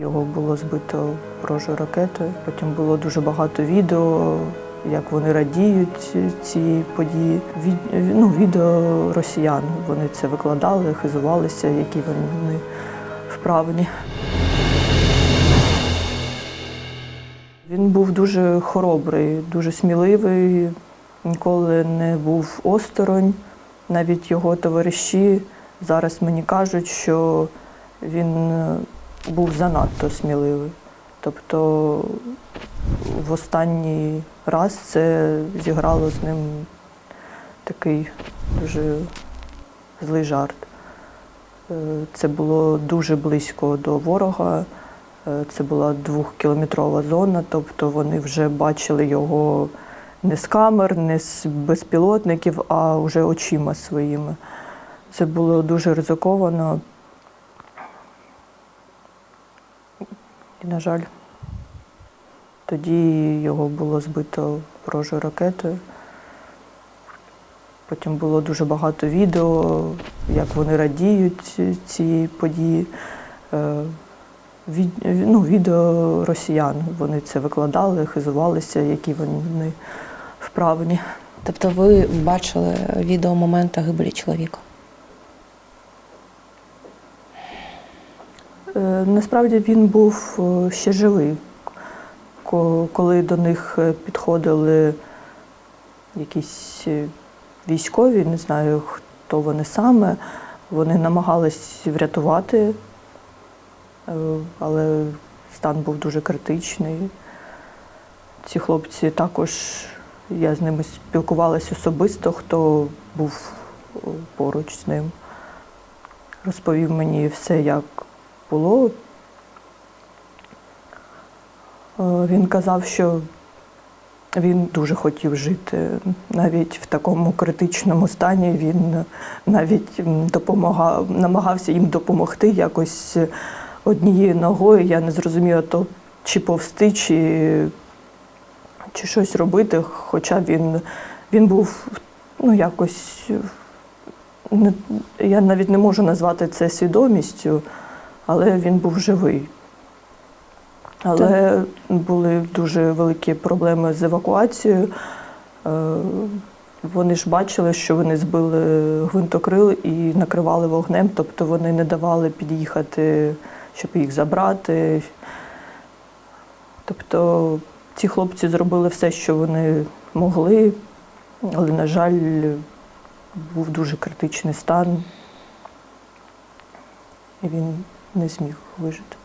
Його було збито ворожою ракетою. Потім було дуже багато відео, як вони радіють цій події. Від, ну, відео росіян. Вони це викладали, хизувалися, які вони вправні. Він був дуже хоробрий, дуже сміливий, ніколи не був осторонь. Навіть його товариші зараз мені кажуть, що він був занадто сміливий. Тобто в останній раз це зіграло з ним такий дуже злий жарт. Е, Це було дуже близько до ворога. Е, Це була двохкілометрова зона, тобто вони вже бачили його не з камер, не з безпілотників, а вже очима своїми. Це було дуже ризиковано. На жаль, тоді його було збито ворожою ракетою. Потім було дуже багато відео, як вони радіють цій події. Е, Від, ну, відео росіян. Вони це викладали, хизувалися, які вони вправні. Тобто ви бачили відео моменту гибелі чоловіка? Насправді він був е, ще живий. Коли до них е, підходили якісь е, військові, не знаю, хто вони саме, вони намагались врятувати, е, але стан був дуже критичний. Ці хлопці також, я з ними спілкувалася особисто, хто був е, поруч з ним. Розповів мені все, як було. Е, Він казав, що він дуже хотів жити. Навіть в такому критичному стані він навіть допомагав, намагався їм допомогти якось однією ногою. Я не зрозуміла, то чи повсти, чи, чи щось робити. Хоча він, він був ну, якось. Не, я навіть не можу назвати це свідомістю, але він був живий. Але були дуже великі проблеми з евакуацією. Е, Вони ж бачили, що вони збили гвинтокрил і накривали вогнем, тобто вони не давали під'їхати, щоб їх забрати. Тобто ці хлопці зробили все, що вони могли, але, на жаль, був дуже критичний стан, і він не зміг вижити.